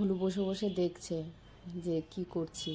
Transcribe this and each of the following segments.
Hulu বসে বসে দেখছে যে কি করছি।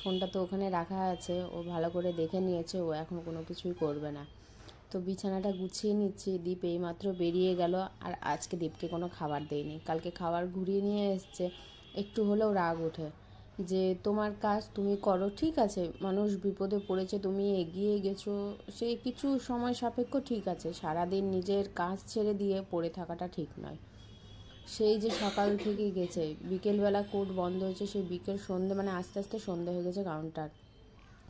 ফোনটা তো ওখানে রাখা আছে, ও ভালো করে দেখে নিয়েছে, ও এখন কোনো কিছুই করবে না। তো বিছানাটা গুছিয়ে নিচ্ছি, দীপ এইমাত্র বেরিয়ে গেল, আর আজকে দীপকে কোনো খাবার দেয়নি। কালকে খাবার ঘুরিয়ে নিয়ে এসছে, একটু হলেও রাগ ওঠে যে, তোমার কাজ তুমি করো, ঠিক আছে, মানুষ বিপদে পড়েছে, তুমি এগিয়ে গেছো, সে কিছু সময় সাপেক্ষ ঠিক আছে, সারাদিন নিজের কাজ ছেড়ে দিয়ে পড়ে থাকাটা ঠিক নয়। সেই যে সকাল থেকে গেছে, বিকেলবেলা কোর্ট বন্ধ হয়েছে, সেই বিকেল সন্ধে মানে আস্তে আস্তে সন্ধে হয়ে গেছে কাউন্টার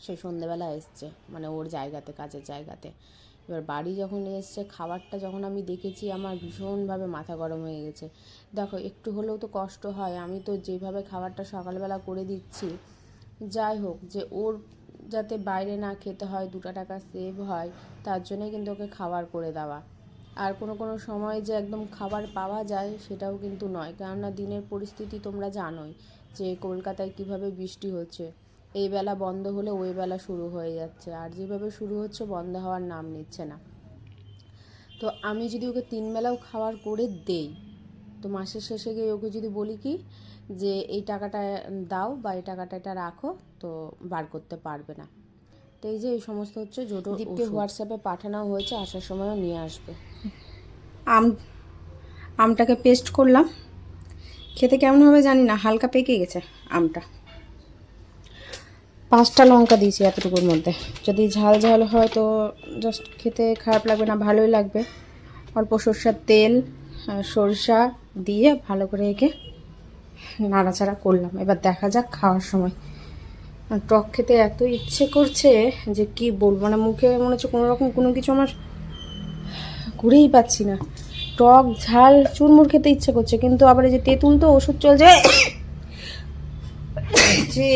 সে সন্ধেবেলা এসছে মানে ওর জায়গাতে, কাজের জায়গাতে। এবার বাড়ি যখন এসছে, খাবারটা যখন আমি দেখেছি, আমার ভীষণভাবে মাথা গরম হয়ে গেছে। দেখো, একটু হলেও তো কষ্ট হয়, আমি তো যেভাবে খাবারটা সকালবেলা করে দিচ্ছি, যাই হোক, যে ওর যাতে বাইরে না খেতে হয়, দুটো টাকা সেভ হয়, তার জন্যই কিন্তু ওকে খাবার করে দেওয়া। আর কোনো কোনো সময় যে একদম খাবার পাওয়া যায় সেটাও কিন্তু নয়। কেননা দিনের পরিস্থিতি তোমরা জানোই যে কলকাতায় কীভাবে বৃষ্টি হচ্ছে। এই বেলা বন্ধ হলে ওই বেলা শুরু হয়ে যাচ্ছে। আর যেভাবে শুরু হচ্ছে, বন্ধ হওয়ার নাম নিচ্ছে না। তো আমি যদি ওকে তিন বেলাও খাবার করে দেই, তো মাসের শেষে গিয়ে ওকে যদি বলি কি যে, এই টাকাটা দাও বা এই টাকাটা এটা রাখো, তো বার করতে পারবে না। তো এই যে এই সমস্ত হচ্ছে জোটো দীপকে হোয়াটসঅ্যাপে পাঠানো হয়েছে আসার সময়ও নিয়ে আসবে। আম আমটাকে পেস্ট করলাম। খেতে কেমন হবে জানি না হালকা পেকে গেছে আমটা। পাঁচটা লঙ্কা দিয়েছি এতটুকুর মধ্যে। যদি ঝাল ঝাল হয় তো জাস্ট খেতে খারাপ লাগবে না ভালোই লাগবে। অল্প সর্ষার তেল সরষা দিয়ে ভালো করে একে নাড়াচাড়া করলাম। এবার দেখা যাক খাওয়ার সময়। টক খেতে এত ইচ্ছে করছে যে কি বলব মানে মুখে মনে হচ্ছে কোনো রকম কোনো কিছু আমার ঘুরেই পাচ্ছি না। টক, ঝাল, চুরমুর খেতে ইচ্ছে করছে, কিন্তু আবার এই যে তেঁতুল তো ওষুধ চলছে, যে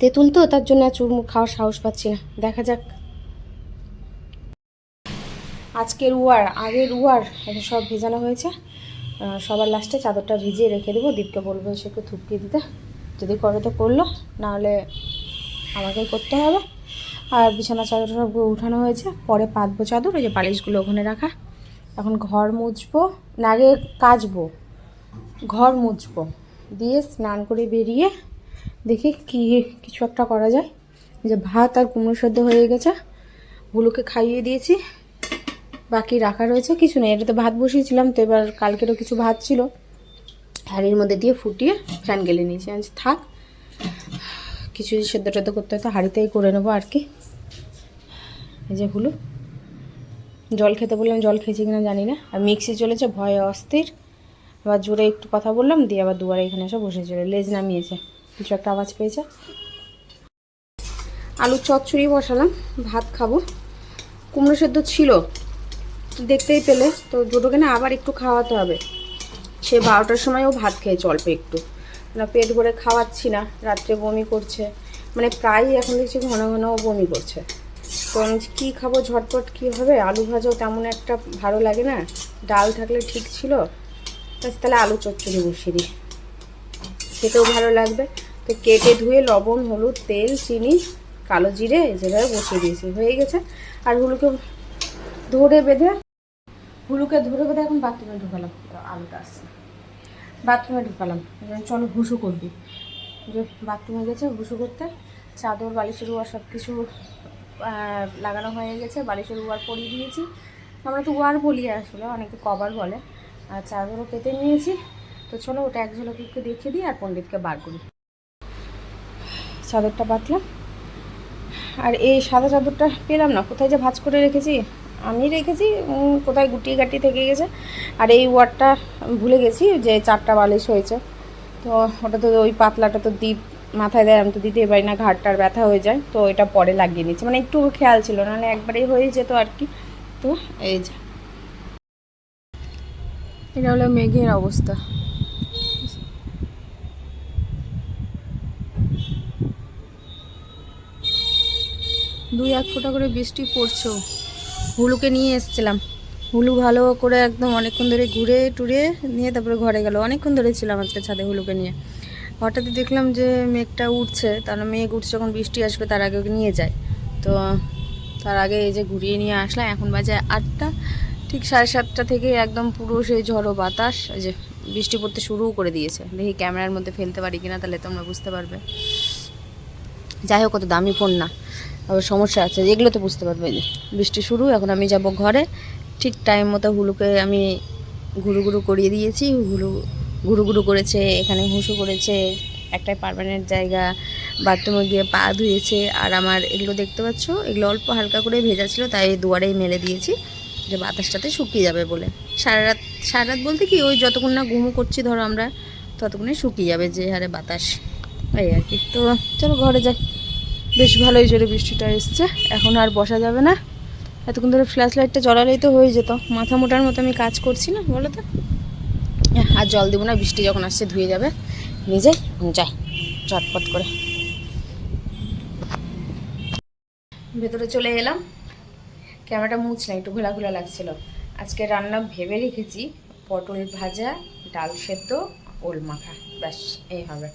তেঁতুল তো তার জন্য চুরমুর খাওয়ার সাহস পাচ্ছি না। দেখা যাক। আজকের উয়ার আগের উয়ার এটা সব ভেজানো হয়েছে। সবার লাস্টে চাদরটা ভিজিয়ে রেখে দেবো, দীপকে বলব সে একটু থুপকিয়ে দিতে। যদি করে তো করল, নাহলে আমাকেই করতে হবে। আর বিছানা চাদর সব উঠানো হয়েছে, পরে পাতবো চাদর ওই যে বালিশগুলো ওখানে রাখা। এখন ঘর মুছবো, না, আগে কাচবো, ঘর মুছবো। দিয়ে স্নান করে বেরিয়ে দেখি কি, কিছু একটা করা যায়। যে ভাত আর কুমড়ো সেদ্ধ হয়ে গেছে হুলুকে খাইয়ে দিয়েছি। বাকি রাখা রয়েছে, কিছু নেই এটাতে ভাত বসিয়েছিলাম, তো এবার কালকেরও কিছু ভাত ছিল। হাঁড়ির মধ্যে দিয়ে ফুটিয়ে ফ্যান গেলে নিয়েছি। আজ থাক, কিছু সেদ্ধ টেদ্ধ করতে হয় তো হাঁড়িতেই করে নেব আর কি। এই যে হলো, জল খেতে বললাম, জল খেয়েছি কিনা জানি না। আর মিক্সি চলেছে, ভয়ে অস্থির। আবার জোরে একটু কথা বললাম, দিয়ে আবার দুবারে এখানে এসে বসেছিল লেজ নামিয়েছে, কিছু একটা আওয়াজ পেয়েছে। আলুর চচ্চড়ি বসালাম, ভাত খাব। কুমড়ো সেদ্ধ ছিল দেখতেই পেলে। তো জোটোকে না আবার একটু খাওয়াতে হবে। সে বারোটার সময়ও ভাত খেয়েছে অল্প একটু। না, পেট ভরে খাওয়াচ্ছি না, রাত্রে বমি করছে। মানে প্রায়ই এখন দেখছি ঘন ঘন বমি করছে। তো আমি কী খাব? ঝটপট কী হবে? আলু ভাজাও তেমন একটা ভালো লাগে না। ডাল থাকলে ঠিক ছিল। তাহলে আলু চচ্চড়ি বসিয়ে দিই। খেতেও ভালো লাগবে। তো কেটে ধুয়ে লবণ, হলুদ, তেল, চিনি, কালো জিরে, যেভাবে বসিয়ে দিয়েছি। হয়ে গেছে। আর হুলুকে ধরে বেঁধে হুলুকে ধরে বেঁধে এখন বাথরুমে ঢুকালাম। আলুটা আসছে। বাথরুমে ঢুকালাম। চলো হুসু করবি। বাথরুমে গেছে হুসু করতে। চাদর বালিশের উয়ার সব কিছু লাগানো হয়ে গেছে। বালিশের উয়ার পরিয়ে দিয়েছি। আমরা তো ওয়ার বলি আসলে, অনেকে কভার বলে। আর চাদরও পেতে নিয়েছি। তো চলো ওটা এক ঝলক একটু দেখিয়ে দিই আর পণ্ডিতকে বার করি। চাদরটা বাতলাম আর এই সাদা চাদরটা পেলাম না। কোথায় যে ভাঁজ করে রেখেছি? আমি রেখেছি কোথায় গুটিয়ে গাটি থেকে গেছে। আর এই ওয়ার্ডটা ভুলে গেছি যে চারটা বালিশ হয়েছে। তো ওটা তো ওই পাতলাটা তো দ্বীপ মাথায় দেয়, আমি তো দিতেই পারি না ঘাটটার ব্যথা হয়ে যায়। তো এটা পরে লাগিয়ে নিচ্ছি মানে একটু খেয়াল ছিল, নাহলে একবারেই হয়ে যেত আর কি। তো এই যে। এটা হলো মেঘের অবস্থা। দুই এক ফোঁটা করে বৃষ্টি পড়ছেও। হুলুকে নিয়ে এসেছিলাম। হুলু ভালো করে একদম অনেকক্ষণ ধরে ঘুরে টুরে নিয়ে তারপরে ঘরে গেল। অনেকক্ষণ ধরে ছিলাম আজকে ছাদে হুলুকে নিয়ে। হঠাৎ দেখলাম যে মেঘটা উঠছে, তার মেঘ উঠছে যখন বৃষ্টি আসবে তার আগে ওকে নিয়ে যায় তো তার আগে এই যে ঘুরিয়ে নিয়ে আসলাম। এখন বাজে আটটা, ঠিক সাড়ে সাতটা থেকে একদম পুরো সেই ঝড়ো বাতাস যে বৃষ্টি পড়তে শুরুও করে দিয়েছে। দেখি ক্যামেরার মধ্যে ফেলতে পারি কিনা, তাহলে তোমরা বুঝতে পারবে। যাই হোক কত দামি ফোন না। আবার সমস্যা আছে এগুলো তো বুঝতে পারবে যে, বৃষ্টি শুরু এখন আমি যাব ঘরে। ঠিক টাইম মতো হুলুকে আমি ঘুরু ঘুরু করিয়ে দিয়েছি। হুলু ঘুরু ঘুরু করেছে এখানে হুসু করেছে একটাই পারমানেন্ট জায়গা বাথরুমে গিয়ে পা ধুয়েছে। আর আমার এগুলো দেখতে পাচ্ছ এগুলো অল্প হালকা করে ভেজা ছিল তাই দুয়ারেই মেলে দিয়েছি। যে বাতাসটাতে শুকিয়ে যাবে বলে। সারা রাত সারা রাত বলতে কি ওই যতক্ষণ না ঘুমো করছি ধরো আমরা ততক্ষণে শুকিয়ে যাবে যে হারে বাতাস। এই আর কি। তো চলো ঘরে যাই। বেশ ভালোই জোরে বৃষ্টিটা এসছে। এখন আর বসা যাবে না। এতক্ষণ ধরে ফ্ল্যাশ লাইটটা জ্বলালেই তো হয়ে যেত। মাথা মোটার মতো আমি কাজ করছি না, বলো তো? আর জল দেবো না, বৃষ্টি যখন আসছে ধুয়ে যাবে। নিজে যাই, চটপট করে। ভেতরে চলে এলাম। ক্যামেরাটা মুছলাম, একটু ঘোলা ঘোলা লাগছিল। আজকে রান্না ভেবে রেখেছি, পটল ভাজা, ডাল সেদ্ধ, ওল মাখা। ব্যাস, এই হবে।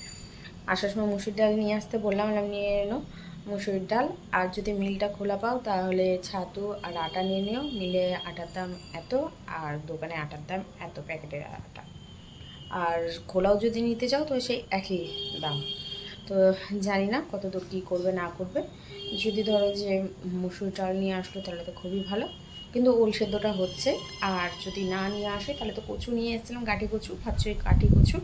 আসার সময় মুসুর ডাল নিয়ে আসতে বললাম নিয়ে এলো মুসুর ডাল। আর যদি মিলটা খোলা পাও, তাহলে ছাতু আর আটা নিয়ে নিও। মিলে আটার দাম এত, আর দোকানে আটার দাম এত প্যাকেটের আটা। আর খোলাও যদি নিতে চাও, তো সেই একই দাম। তো জানি না কত দূর কী করবে, না করবে। যদি ধরো যে মুসুর ডাল নিয়ে আসলো, তাহলে তো খুবই ভালো। কিন্তু ওল সেদ্ধটা হচ্ছে। আর যদি না নিয়ে আসে, তাহলে তো কচু নিয়ে এসেছিলাম কাঠি কচু ভাবছি ওই কাঠি কচু।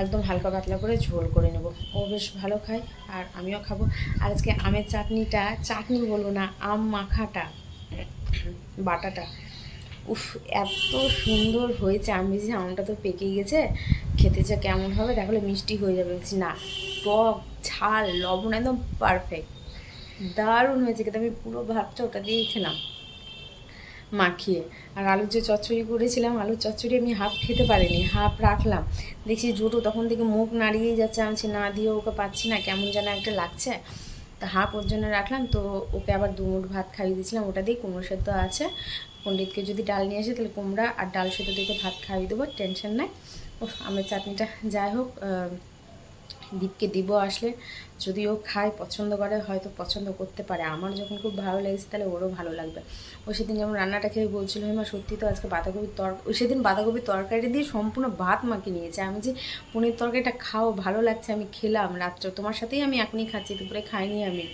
একদম হালকা পাতলা করে ঝোল করে নেব। ও বেশ ভালো খায়, আর আমিও খাব। আর আজকে আমের চাটনিটা, চাটনি বলব না, আম মাখাটা, বাটাটা। উফ, এত সুন্দর হয়েছে আমি ভেবেছি আমটা তো পেকে গেছে, খেতে যা কেমন হবে দেখলে মিষ্টি হয়ে যাবে। বলছি, না, টক, ঝাল, লবণ, একদম পারফেক্ট দারুণ হয়েছে কিন্তু আমি পুরো ভাতটা ওটা দিয়েই খেলাম। মাখিয়ে। আর আলুর যে চচ্চড়ি করেছিলাম, আলুর চচ্চড়ি আমি হাফ খেতে পারিনি হাফ রাখলাম। দেখছি জুটো তখন থেকে মুখ নাড়িয়েই যাচ্ছে, আমি না দিয়ে ওকে পাচ্ছি না, কেমন যেন একটা লাগছে। তা হাফ ওর জন্য রাখলাম, তো ওকে আবার দুমুট ভাত খাইয়ে দিয়েছিলাম, ওটা দিয়ে কুমড়ো সেদ্ধ আছে। পণ্ডিতকে যদি ডাল নিয়ে আসে, তাহলে কুমড়া আর ডাল সেদ্ধ দিয়ে ভাত খাইয়ে দেবো, টেনশন নাই। ও আমের চাটনিটা যাই হোক দীপকে দিব আসলে। যদি ও খায়, পছন্দ করে, হয়তো পছন্দ করতে পারে। আমার যখন খুব ভালো লেগেছে, তাহলে ওরও ভালো লাগবে। ও সেদিন যেমন রান্নাটা খেয়ে বলছিল, হেমা, সত্যি তো আজকে বাঁধাকপির তর ও সেদিন বাঁধাকপির তরকারি দিয়ে সম্পূর্ণ ভাত মাকে নিয়েছে। আমি যে পনির তরকারিটা খাও, ভালো লাগছে, আমি খেলাম রাত্রে। তোমার সাথেই আমি এখনই খাচ্ছি, দুপুরে খাইনি আমি।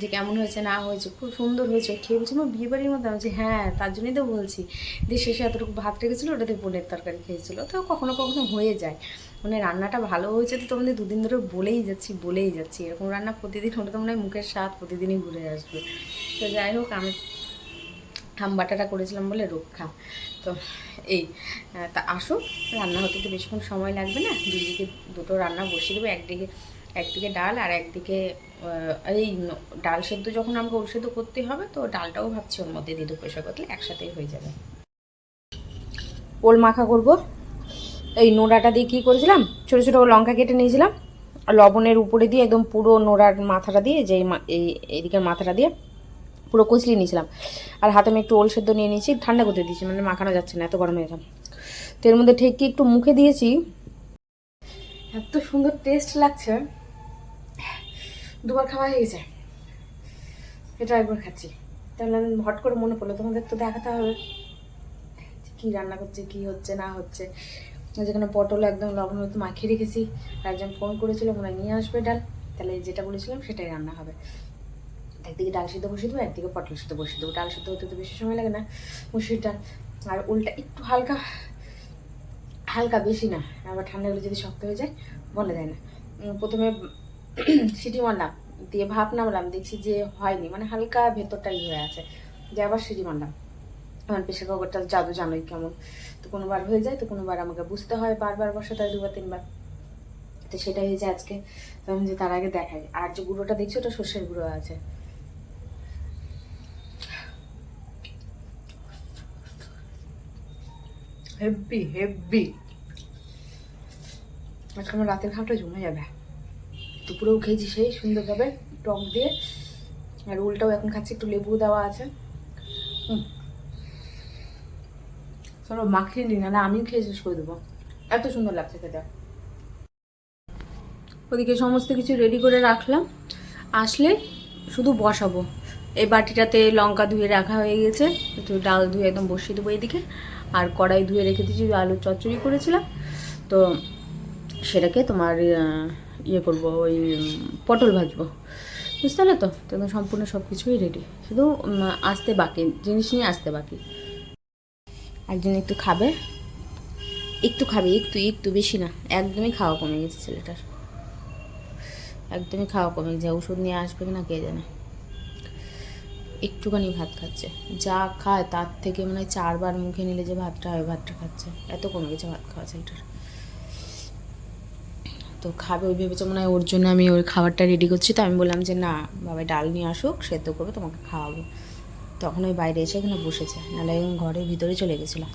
যে কেমন হয়েছে, না হয়েছে, খুব সুন্দর হয়েছে। খেয়ে বলছি আমার বিয়ে বাড়ির মতো আমি হ্যাঁ তার জন্যই তো বলছি। দিয়ে শেষে এতটুকু ভাত রেখেছিলো, ওটাতে পনির তরকারি খেয়েছিল। তো কখনো কখনো হয়ে যায়। মানে রান্নাটা ভালো হয়েছে তো তোমাদের দুদিন ধরে বলেই যাচ্ছি বলেই যাচ্ছি। এরকম রান্না প্রতিদিন হলে তো মনে হয় মুখের স্বাদ প্রতিদিনই ঘুরে আসবে। তো যাই হোক, আমি হাম বাটাটা করেছিলাম বলে রক্ষা। তো এই তা আসো রান্না হতে তো বেশিক্ষণ সময় লাগবে না। দুদিকে দুটো রান্না বসিয়ে দেবো, একদিকে একদিকে ডাল আর একদিকে এই ডাল সেদ্ধ যখন আমাকে ওল সেদ্ধ করতে হবে তো ডালটাও ভাবছি ওর মধ্যে দিয়ে দেবো প্রেশার করলে একসাথেই হয়ে যাবে। ওল মাখা করব। এই নোড়াটা দিয়ে কী করেছিলাম? ছোটো ছোটো লঙ্কা কেটে নিয়েছিলাম। লবণের উপরে দিয়ে একদম পুরো নোড়ার মাথাটা দিয়ে যে এই এইদিকের মাথাটা দিয়ে পুরো কচলিয়ে নিয়েছিলাম। আর হাতে আমি একটু ওল সেদ্ধ নিয়ে নিয়েছি, ঠান্ডা করতে দিয়েছি মানে মাখানো যাচ্ছে না, এত গরম হয়ে তো এর মধ্যে ঠেকি একটু মুখে দিয়েছি। এত সুন্দর টেস্ট লাগছে। দুবার খাওয়া হয়ে গেছে। এটা একবার খাচ্ছি। তাহলে আমি হট করে মনে পড়ল, তোমাদের তো দেখাতে হবে। কী রান্না করছে, কী হচ্ছে, না হচ্ছে। যেখানে পটল একদম লবণ হয়তো মাখিয়ে রেখেছি। একজন ফোন করেছিল মনে নিয়ে আসবে ডাল। তাহলে যেটা বলেছিলাম, সেটাই রান্না হবে। একদিকে ডাল সিদ্ধ বসিয়ে দেবো, একদিকে পটল সিদ্ধ বসিয়ে দেবো। ডাল সিদ্ধ হতে তো বেশি সময় লাগে না, মুসুরির ডাল। আর উল্টা একটু হালকা হালকা বেশি না। আবার ঠান্ডা হলে যদি শক্ত হয়ে যায়, বলা যায় না। প্রথমে সিটি মারলাম, দিয়ে ভাপ নামলাম, দেখছি যে হয়নি। মানে হালকা ভেতরটা ইয়ে হয়ে আছে। যে আবার সিটি মারলাম। আমার প্রেশার কুকারটা জাদু জানোই কেমন। তো কোনোবার হয়ে যায় তো কোনোবার আমাকে বুঝতে হয় বারবার বসাতে হয় দুবার তিনবার। তো সেটা হয়েছে আজকে। তো আমি যে তার আগে দেখাই। আর যে গুঁড়োটা দেখছি ওটা সর্ষের গুঁড়ো আছে। হেভি হেভি আজকে আমার রাতের খাওয়াটা জমে যাবে। দুপুরেও খেয়েছি সেই সুন্দরভাবে টক দিয়ে। আর উলটাও এখন খাচ্ছি একটু লেবু দেওয়া আছে। হুম। চলো মাখিয়ে নিই না আমি খেয়ে শেষ করে দেবো। এত সুন্দর লাগছে খেতে। ওদিকে সমস্ত কিছু রেডি করে রাখলাম। আসলে শুধু বসাবো। এই বাটিটাতে লঙ্কা ধুয়ে রাখা হয়ে গেছে। একটু ডাল ধুয়ে একদম বসিয়ে দেবো এদিকে। আর কড়াই ধুয়ে রেখে দিয়েছি আলুর চচ্চড়ি করেছিলাম। তো সেটাকে তোমার ইয়ে করব, ওই পটল ভাজবো। বুঝতে পারলে তো? তো সম্পূর্ণ সব কিছুই রেডি শুধু আসতে বাকি, জিনিস নিয়ে আসতে বাকি। একজন একটু খাবে? একটু খাবে, একটু একটু বেশি না। একদমই খাওয়া কমে গেছে ছেলেটার। একদমই খাওয়া কমে গেছে। ওষুধ নিয়ে আসবে কিনা কে জানে। একটুখানি ভাত খাচ্ছে। যা খায় তার থেকে মানে চারবার মুখে নিলে যে ভাতটা হয়, ভাতটা খাচ্ছে। এত কমে গেছে ভাত খাওয়া ছেলেটার। তো খাবে ওই ভেবেছে মনে হয় ওর জন্য আমি ওই খাবারটা রেডি করছি। তো আমি বললাম যে, না, বাবা, ডাল নিয়ে আসুক, সেদ্ধ করবে, তোমাকে খাওয়াবো। তখন ওই বাইরে এসে এখানে বসেছে। নাহলে ঘরের ভিতরে চলে গেছিলাম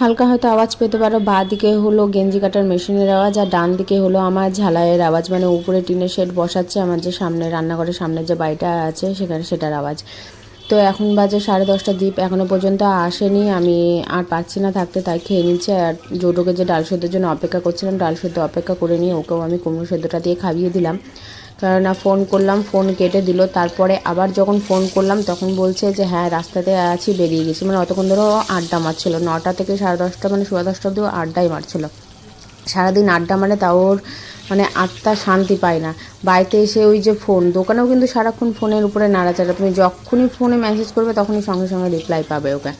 হালকা হয়তো আওয়াজ পেতে পারো, বা দিকে হলো গেঞ্জি কাটার মেশিনের আওয়াজ, আর ডান দিকে হলো আমার ঝালাইয়ের আওয়াজ। মানে উপরে টিনের শেড বসাচ্ছে আমার যে সামনে রান্নাঘরের সামনে যে বাড়িটা আছে, সেখানে সেটার আওয়াজ। তো এখন বাজে সাড়ে দশটা দ্বীপ এখনও পর্যন্ত আসেনি। আমি আর পারছি না থাকতে, তাই খেয়ে নিচ্ছে। আর জোটোকে যে ডাল সেদ্ধর জন্য অপেক্ষা করছিলাম, ডাল সেদ্ধ অপেক্ষা করে নিয়ে ওকেও আমি কুমড়ো সেদ্ধটা দিয়ে খাইয়ে দিলাম। কেননা ফোন করলাম ফোন কেটে দিল। তারপরে আবার যখন ফোন করলাম, তখন বলছে যে হ্যাঁ রাস্তাতে আছি, বেরিয়ে গেছি। মানে অতক্ষণ ধরে ও আড্ডা মারছিল। নটা থেকে সাড়ে দশটা মানে সোয়া দশটা অব্দি ও আড্ডাই মারছিল। সারাদিন আড্ডা মানে তাও ওর মানে আত্মা শান্তি পায় না। বাড়িতে এসে ওই যে ফোন দোকানেও কিন্তু সারাক্ষণ ফোনের উপরে নাড়াচাড়া। তুমি যখনই ফোনে মেসেজ করবে, তখনই সঙ্গে সঙ্গে রিপ্লাই পাবে ওকে।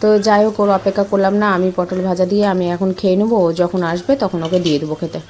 তো যাই হোক, ওর অপেক্ষা করলাম না, আমি পটল ভাজা দিয়ে আমি এখন খেয়ে নেব। ও যখন আসবে, তখন ওকে দিয়ে দেবো খেতে।